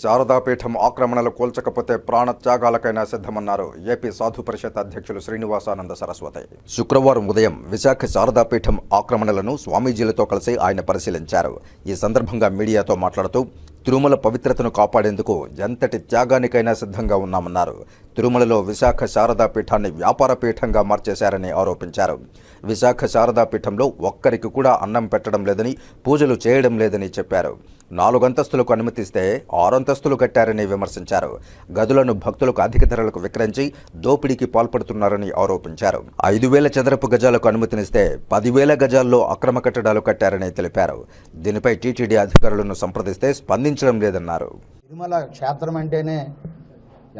శారదాపీఠం ఆక్రమణలు కూల్చకపోతే ప్రాణత్యాగాలకైనా సిద్ధమన్నారు ఏపీ సాధు పరిషత్ అధ్యక్షులు శ్రీనివాసానంద సరస్వతి. శుక్రవారం ఉదయం విశాఖ శారదాపీఠం ఆక్రమణలను స్వామీజీలతో కలిసి ఆయన పరిశీలించారు. ఈ సందర్భంగా మీడియాతో మాట్లాడుతూ తిరుమల పవిత్రతను కాపాడేందుకు ఎంతటి త్యాగానికైనా సిద్ధంగా ఉన్నామన్నారు. తిరుమలలో విశాఖ శారదా పీఠాన్ని వ్యాపార పీఠంగా మార్చేశారని ఆరోపించారు. విశాఖ శారదా పీఠంలో ఒక్కరికి కూడా అన్నం పెట్టడం లేదని పూజలు చేయడం లేదని చెప్పారు. నాలుగంతస్తులకు అనుమతిస్తే ఆరంతస్తులు కట్టారని విమర్శించారు. గదులను భక్తులకు అధిక ధరలకు విక్రయించి దోపిడీకి పాల్పడుతున్నారని ఆరోపించారు. ఐదు వేల చదరపు గజాలకు అనుమతినిస్తే పదివేల గజాల్లో అక్రమ కట్టడాలు కట్టారని తెలిపారు. దీనిపై టీటీడీ అధికారులను సంప్రదిస్తే స్పందించడం లేదన్నారు. తిరుమల క్షేత్రం అంటేనే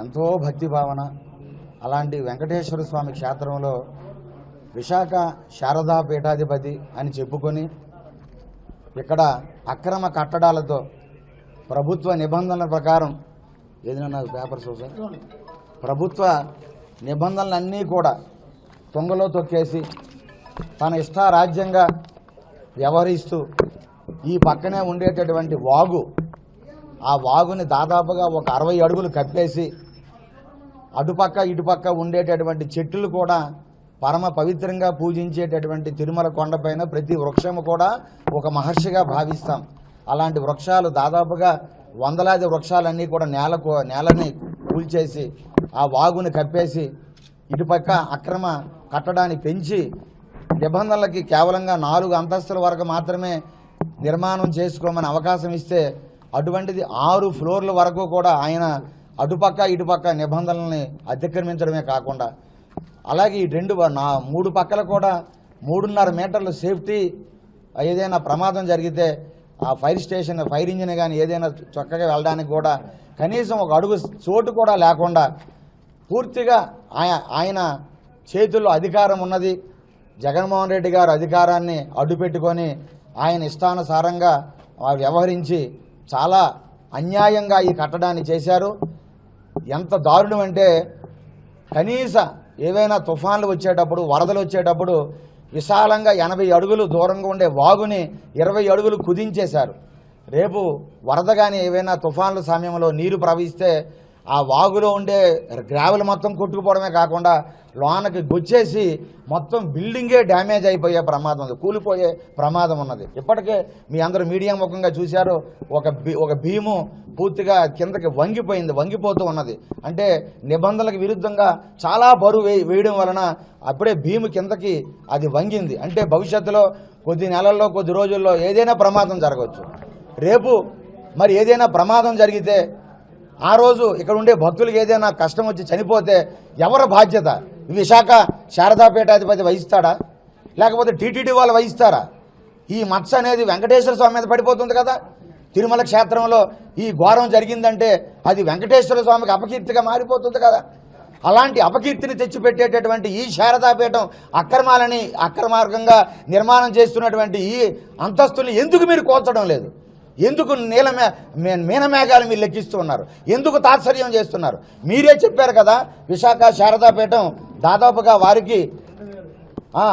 ఎంతో భక్తి భావన. అలాంటి వెంకటేశ్వర స్వామి క్షేత్రంలో విశాఖ శారదా పీఠాధిపతి అని చెప్పుకొని ఇక్కడ అక్రమ కట్టడాలతో ప్రభుత్వ నిబంధనల ప్రకారం ఏదైనా పేపర్ సార్. ప్రభుత్వ నిబంధనలన్నీ కూడా తొంగలో తొక్కేసి తన ఇష్టారాజ్యంగా వ్యవహరిస్తూ ఈ పక్కనే ఉండేటటువంటి వాగు ఆ వాగుని దాదాపుగా ఒక అరవై అడుగులు కప్పేసి అటుపక్క ఇటుపక్క ఉండేటటువంటి చెట్లు కూడా పరమ పవిత్రంగా పూజించేటటువంటి తిరుమల కొండపైన ప్రతి వృక్షము కూడా ఒక మహర్షిగా భావిస్తాం. అలాంటి వృక్షాలు దాదాపుగా వందలాది వృక్షాలన్నీ కూడా నేలకు నేలని కూల్చేసి ఆ వాగుని కప్పేసి ఇటుపక్క అక్రమ కట్టడాన్ని పెంచి నిబంధనలకి కేవలంగా నాలుగు అంతస్తుల వరకు మాత్రమే నిర్మాణం చేసుకోమని అవకాశం ఇస్తే అటువంటిది ఆరు ఫ్లోర్ల వరకు కూడా ఆయన అటుపక్క ఇటుపక్క నిబంధనల్ని అతిక్రమించడమే కాకుండా అలాగే ఈ రెండు నా మూడు పక్కల కూడా మూడున్నర మీటర్ల సేఫ్టీ ఏదైనా ప్రమాదం జరిగితే ఆ ఫైర్ స్టేషన్ ఫైర్ ఇంజిన్ కానీ ఏదైనా చక్కగా వెళ్ళడానికి కూడా కనీసం ఒక అడుగు చోటు కూడా లేకుండా పూర్తిగా ఆయన ఆయన చేతుల్లో అధికారం ఉన్నది. జగన్మోహన్ రెడ్డి గారు అధికారాన్ని అడ్డుపెట్టుకొని ఆయన ఇష్టానుసారంగా వ్యవహరించి చాలా అన్యాయంగా ఈ కట్టడాన్ని చేశారు. ఎంత దారుణం అంటే కనీస ఏవైనా తుఫాన్లు వచ్చేటప్పుడు వరదలు వచ్చేటప్పుడు విశాలంగా ఎనభై అడుగులు దూరంగా ఉండే వాగుని ఇరవై అడుగులు కుదించేశారు. రేపు వరద కానీ ఏవైనా తుఫాన్ల సమయంలో నీరు ప్రవహిస్తే ఆ వాగులో ఉండే గ్రావెల్ మొత్తం కొట్టుకుపోవడమే కాకుండా లోనకి గుచ్చేసి మొత్తం బిల్డింగే డ్యామేజ్ అయిపోయే ప్రమాదం ఉంది. కూలిపోయే ప్రమాదం ఉన్నది. ఇప్పటికే మీ అందరూ మీడియా ముఖంగా చూశారు ఒక ఒక భీము పూర్తిగా కిందకి వంగిపోయింది వంగిపోతూ ఉన్నది. అంటే నిబంధనలకు విరుద్ధంగా చాలా బరువు వేయడం వలన అప్పుడే భీము కిందకి అది వంగింది. అంటే భవిష్యత్తులో కొద్ది నెలల్లో కొద్ది రోజుల్లో ఏదైనా ప్రమాదం జరగవచ్చు. రేపు మరి ఏదైనా ప్రమాదం జరిగితే ఆ రోజు ఇక్కడ ఉండే భక్తులకు ఏదైనా కష్టం వచ్చి చనిపోతే ఎవరి బాధ్యత? విశాఖ శారదాపేటాధిపతి వహిస్తాడా? లేకపోతే టీటీడీ వాళ్ళు వహిస్తారా? ఈ మత్స అనేది వెంకటేశ్వర స్వామి మీద పడిపోతుంది కదా? తిరుమల క్షేత్రంలో ఈ ఘోరం జరిగిందంటే అది వెంకటేశ్వర స్వామికి అపకీర్తిగా మారిపోతుంది కదా? అలాంటి అపకీర్తిని తెచ్చిపెట్టేటటువంటి ఈ శారదాపీఠం అక్రమాలని అక్రమార్గంగా నిర్మాణం చేస్తున్నటువంటి ఈ అంతస్తుల్ని ఎందుకు మీరు కోల్చడం లేదు? ఎందుకు నీల మే మే- మీనమేఘాలు మీరు లెక్కిస్తూ ఉన్నారు? ఎందుకు తాత్సర్యం చేస్తున్నారు? మీరే చెప్పారు కదా విశాఖ శారదాపీఠం దాదాపుగా వారికి ఆ,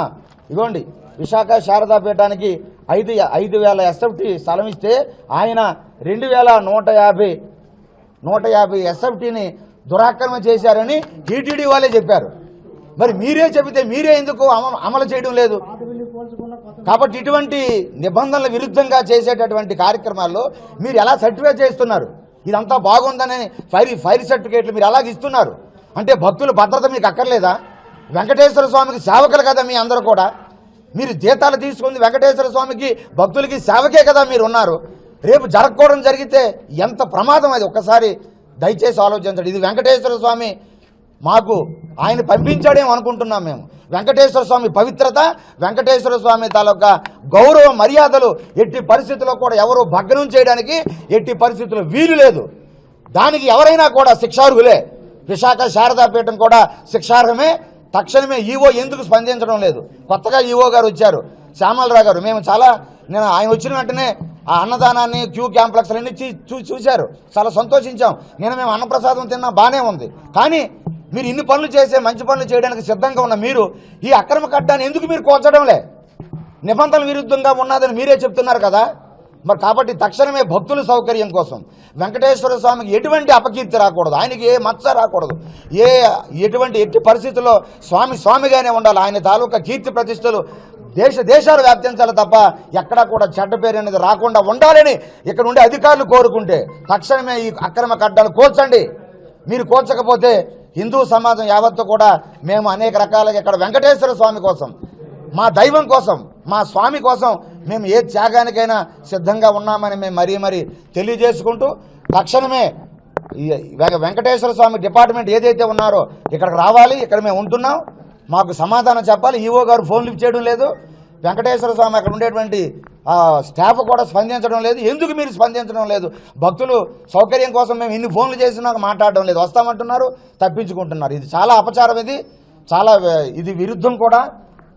ఇగోండి విశాఖ శారదాపీఠానికి ఐదు ఐదు వేల ఎస్ఎఫ్టీ స్థలం ఇస్తే ఆయన రెండు వేల నూట యాభై నూట యాభై ఎస్ఎఫ్టీని దురాక్రమణ చేశారని టీటీడీ వాళ్ళే చెప్పారు. మరి మీరే చెబితే మీరే ఎందుకు అమ- అమలు చేయడం లేదు? కాబట్టి ఇటువంటి నిబంధనల విరుద్ధంగా చేసేటటువంటి కార్యక్రమాల్లో మీరు ఎలా సర్టిఫై చేస్తున్నారు? ఇదంతా బాగుందని ఫైర్ ఫైర్ సర్టిఫికేట్లు మీరు ఎలాగ ఇస్తున్నారు? అంటే భక్తుల భద్రత మీకు అక్కర్లేదా? వెంకటేశ్వర స్వామికి సేవకులు కదా మీ అందరూ కూడా. మీరు జీతాలు తీసుకుంది వెంకటేశ్వర స్వామికి భక్తులకి సేవకే కదా మీరు ఉన్నారు. రేపు జరగకూడదు జరిగితే ఎంత ప్రమాదం అది? ఒక్కసారి దయచేసి ఆలోచించండి. ఇది వెంకటేశ్వర స్వామి మాకు ఆయన పంపించాడేమో అనుకుంటున్నాం మేము. వెంకటేశ్వర స్వామి పవిత్రత వెంకటేశ్వర స్వామి తాలూకా గౌరవ మర్యాదలు ఎట్టి పరిస్థితుల్లో కూడా ఎవరు భగ్నం చేయడానికి ఎట్టి పరిస్థితుల్లో వీలు లేదు. దానికి ఎవరైనా కూడా శిక్షార్హులే. విశాఖ శారదాపీఠం కూడా శిక్షార్హమే. తక్షణమే ఈవో ఎందుకు స్పందించడం లేదు? కొత్తగా ఈవో గారు వచ్చారు. శ్యామలరావు గారు మేము చాలా నేను ఆయన వచ్చిన వెంటనే ఆ అన్నదానాన్ని క్యూ క్యాంప్లెక్స్లన్నీ చూ చూశారు. చాలా సంతోషించాం. నేను మేము అన్నప్రసాదం తిన్నా బాగానే ఉంది. కానీ మీరు ఇన్ని పనులు చేసే మంచి పనులు చేయడానికి సిద్ధంగా ఉన్న మీరు ఈ అక్రమ కట్టాన్ని ఎందుకు మీరు కోల్చడంలే? నిబంధనల విరుద్ధంగా ఉన్నదని మీరే చెప్తున్నారు కదా? మరి కాబట్టి తక్షణమే భక్తుల సౌకర్యం కోసం వెంకటేశ్వర స్వామికి ఎటువంటి అపకీర్తి రాకూడదు. ఆయనకి ఏ మచ్చ రాకూడదు. ఏ ఎటువంటి ఎట్టి పరిస్థితుల్లో స్వామి స్వామిగానే ఉండాలి. ఆయన తాలూకా కీర్తి ప్రతిష్టలు దేశ దేశాలు వ్యాప్తించాలి తప్ప ఎక్కడా కూడా చెడ్డ పేరు అనేది రాకుండా ఉండాలని ఇక్కడ ఉండే అధికారులు కోరుకుంటే తక్షణమే ఈ అక్రమ కడ్డాలు కోల్చండి. మీరు కోల్చకపోతే హిందూ సమాజం యావత్తు కూడా మేము అనేక రకాలుగా ఇక్కడ వెంకటేశ్వర స్వామి కోసం మా దైవం కోసం మా స్వామి కోసం మేము ఏ త్యాగానికైనా సిద్ధంగా ఉన్నామని మేము మరీ మరీ తెలియజేసుకుంటూ తక్షణమే వెంకటేశ్వర స్వామి డిపార్ట్మెంట్ ఏదైతే ఉన్నారో ఇక్కడికి రావాలి ఇక్కడ మేము ఉంటున్నాం. మాకు సమాధానం చెప్పాలి. ఈవో గారు ఫోన్ లిఫ్ట్ చేయడం లేదు. వెంకటేశ్వర స్వామి అక్కడ ఉండేటువంటి స్టాఫ్ కూడా స్పందించడం లేదు. ఎందుకు మీరు స్పందించడం లేదు? భక్తులు సౌకర్యం కోసం మేము ఇన్ని ఫోన్లు చేసినా మాట్లాడడం లేదు. వస్తామంటున్నారు తప్పించుకుంటున్నారు. ఇది చాలా అపచారం ఇది. చాలా ఇది విరుద్ధం కూడా.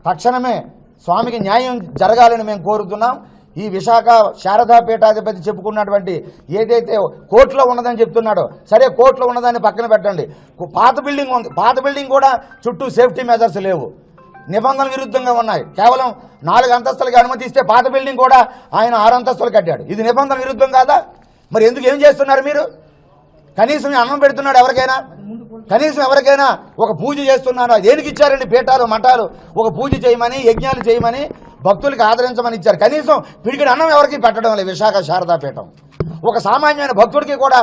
తక్షణమే స్వామికి న్యాయం జరగాలని మేము కోరుతున్నాం. ఈ విశాఖ శారదా పీఠాధిపతి చెప్పుకున్నటువంటి ఏదైతే కోర్టులో ఉన్నదని చెప్తున్నాడో సరే కోర్టులో ఉన్నదాన్ని పక్కన పెట్టండి. పాత బిల్డింగ్ ఉంది. పాత బిల్డింగ్ కూడా చుట్టూ సేఫ్టీ మెజర్స్ లేవు. నిబంధన విరుద్ధంగా ఉన్నాయి. కేవలం నాలుగు అంతస్తులకి అనుమతి ఇస్తే పాత బిల్డింగ్ కూడా ఆయన ఆరు అంతస్తులు కట్టాడు. ఇది నిబంధన విరుద్ధం కాదా? మరి ఎందుకు ఏం చేస్తున్నారు మీరు? కనీసం అన్నం పెడుతున్నాడు ఎవరికైనా? కనీసం ఎవరికైనా ఒక పూజ చేస్తున్నాను దేనికి ఇచ్చారండి పీఠాలు మఠాలు? ఒక పూజ చేయమని యజ్ఞాలు చేయమని భక్తులకి ఆదరించమని ఇచ్చారు. కనీసం పిడికిడి అన్నం ఎవరికి పెట్టడం లేదు విశాఖ శారదా పీఠం. ఒక సామాన్యమైన భక్తుడికి కూడా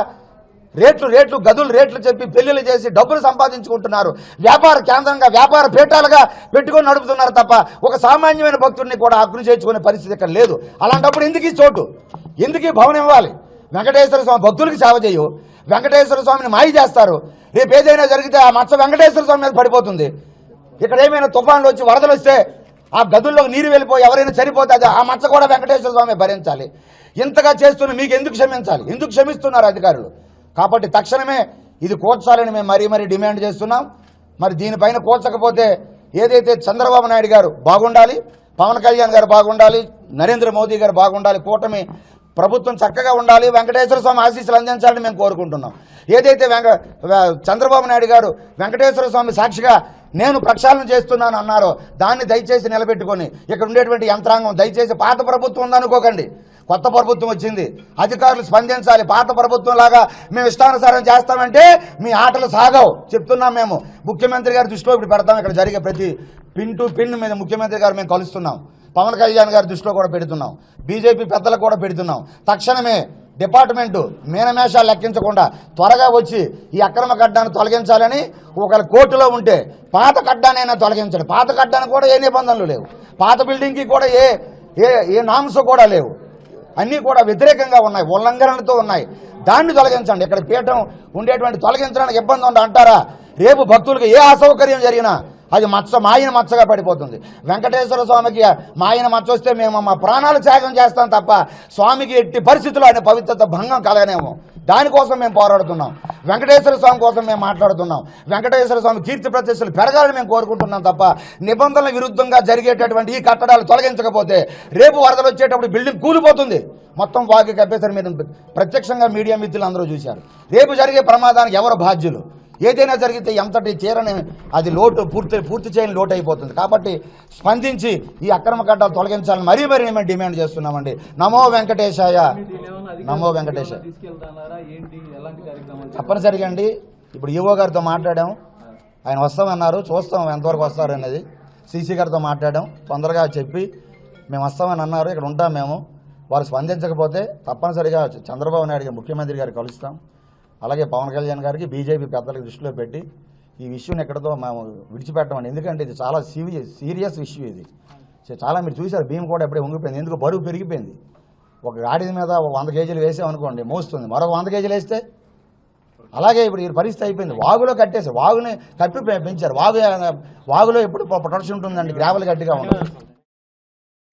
రేట్లు రేట్లు గదులు రేట్లు చెప్పి పెళ్ళిళ్ళు చేసి డబ్బులు సంపాదించుకుంటున్నారు. వ్యాపార కేంద్రంగా వ్యాపార పీఠాలుగా పెట్టుకొని నడుపుతున్నారు తప్ప ఒక సామాన్యమైన భక్తుడిని కూడా అగ్ని చేర్చుకునే పరిస్థితి ఇక్కడ లేదు. అలాంటప్పుడు ఎందుకు చోటు? ఎందుకు భవనం ఇవ్వాలి? వెంకటేశ్వర స్వామి భక్తులకి సేవ చేయు. వెంకటేశ్వర స్వామిని మాయ చేస్తారు. రేపు ఏదైనా జరిగితే ఆ మచ్చ వెంకటేశ్వర స్వామి మీద పడిపోతుంది. ఇక్కడ ఏమైనా తుఫాన్లు వచ్చి వరదలు వస్తే ఆ గదుల్లోకి నీరు వెళ్ళిపోయి ఎవరైనా చనిపోతే ఆ మచ్చ కూడా వెంకటేశ్వర స్వామి భరించాలి. ఇంతగా చేస్తున్న మీకు ఎందుకు క్షమించాలి? ఎందుకు క్షమిస్తున్నారు అధికారులు? కాబట్టి తక్షణమే ఇది కూర్చాలని మేము మరీ మరీ డిమాండ్ చేస్తున్నాం. మరి దీనిపైన కూర్చకపోతే ఏదైతే చంద్రబాబు నాయుడు గారు బాగుండాలి పవన్ కళ్యాణ్ గారు బాగుండాలి నరేంద్ర మోదీ గారు బాగుండాలి కూటమి ప్రభుత్వం చక్కగా ఉండాలి వెంకటేశ్వర స్వామి ఆశీస్సులు అందించాలని మేము కోరుకుంటున్నాం. ఏదైతే వెంక చంద్రబాబు నాయుడు గారు వెంకటేశ్వర స్వామి సాక్షిగా నేను ప్రక్షాళన చేస్తున్నాను అన్నారో దాన్ని దయచేసి నిలబెట్టుకొని ఇక్కడ ఉండేటువంటి యంత్రాంగం దయచేసి పాత ప్రభుత్వం ఉందనుకోకండి. కొత్త ప్రభుత్వం వచ్చింది. అధికారులు స్పందించాలి. పాత ప్రభుత్వం లాగా మేము ఇష్టానుసారం చేస్తామంటే మీ ఆటలు సాగవు. చెప్తున్నాం మేము. ముఖ్యమంత్రి గారి దృష్టిలో ఇప్పుడు పెడతాం. ఇక్కడ జరిగే ప్రతి పిన్ టు పిన్ మీద ముఖ్యమంత్రి గారు మేము కలుస్తున్నాం. పవన్ కళ్యాణ్ గారి దృష్టిలో కూడా పెడుతున్నాం. బీజేపీ పెద్దలకు కూడా పెడుతున్నాం. తక్షణమే డిపార్ట్మెంటు మీనమేషాలు లెక్కించకుండా త్వరగా వచ్చి ఈ అక్రమ కడ్డాన్ని తొలగించాలని ఒకవేళ కోర్టులో ఉంటే పాత గడ్డానైనా తొలగించండి. పాత కడ్డానికి కూడా ఏ నిబంధనలు లేవు. పాత బిల్డింగ్కి కూడా ఏ ఏ ఏ నామ్స్ కూడా లేవు. అన్నీ కూడా వ్యతిరేకంగా ఉన్నాయి ఉల్లంఘనలతో ఉన్నాయి. దాన్ని తొలగించండి. ఇక్కడ పీఠం ఉండేటువంటి తొలగించడానికి ఇబ్బంది ఉంది అంటారా? రేపు భక్తులకు ఏ అసౌకర్యం జరిగినా అది మచ్చ మాయన మచ్చగా పడిపోతుంది. వెంకటేశ్వర స్వామికి మాయన మచ్చ వస్తే మేము మా ప్రాణాలు త్యాగం చేస్తాం తప్ప స్వామికి ఎట్టి పరిస్థితుల్లో ఆయన పవిత్రత భంగం కలగనేమో. దానికోసం మేము పోరాడుతున్నాం. వెంకటేశ్వర స్వామి కోసం మేము మాట్లాడుతున్నాం. వెంకటేశ్వర స్వామి కీర్తి ప్రతిష్టలు పెరగాలని మేము కోరుకుంటున్నాం తప్ప నిబంధనల విరుద్ధంగా జరిగేటటువంటి ఈ కట్టడాలు తొలగించకపోతే రేపు వరదలు వచ్చేటప్పుడు బిల్డింగ్ కూలిపోతుంది. మొత్తం వాకి కప్పేసరి మీరు ప్రత్యక్షంగా మీడియా మిత్రులు అందరూ చూశారు. రేపు జరిగే ప్రమాదానికి ఎవరు బాధ్యులు? ఏదైనా జరిగితే ఎంతటి చీరని అది లోటు పూర్తి పూర్తి చేయని లోటు అయిపోతుంది. కాబట్టి స్పందించి ఈ అక్రమ కట్టాలు తొలగించాలని మరీ మరీ మేము డిమాండ్ చేస్తున్నామండి. నమో వెంకటేశాయ. నమో వెంకటేశ తప్పనిసరిగా అండి. ఇప్పుడు ఈవో గారితో మాట్లాడాం. ఆయన వస్తామన్నారు. చూస్తాం ఎంతవరకు వస్తారు అనేది. సీసీ గారితో మాట్లాడాం. తొందరగా చెప్పి మేము వస్తామని అన్నారు. ఇక్కడ ఉంటాం మేము. వారు స్పందించకపోతే తప్పనిసరిగా చంద్రబాబు నాయుడు గారు ముఖ్యమంత్రి గారు కలుస్తాం. అలాగే పవన్ కళ్యాణ్ గారికి బీజేపీ పెద్దలకు దృష్టిలో పెట్టి ఈ విషయం ఎక్కడితో మేము విడిచిపెట్టమండి. ఎందుకంటే ఇది చాలా సీరియస్ ఇష్యూ ఇది. చాలా మీరు చూశారు భీమ్ కూడా ఎప్పుడే ఉంగిపోయింది. ఎందుకు బరువు పెరిగిపోయింది. ఒక గాడి మీద వంద కేజీలు వేసామనుకోండి మోస్తుంది. మరొక వంద కేజీలు వేస్తే? అలాగే ఇప్పుడు ఈ పరిస్థితి అయిపోయింది. వాగులో కట్టేసి వాగుని కప్పి పెంచారు. వాగు వాగులో ఎప్పుడు ప్రొటెక్షన్ ఉంటుందండి. గ్రావెల్ గట్టిగా ఉంటుంది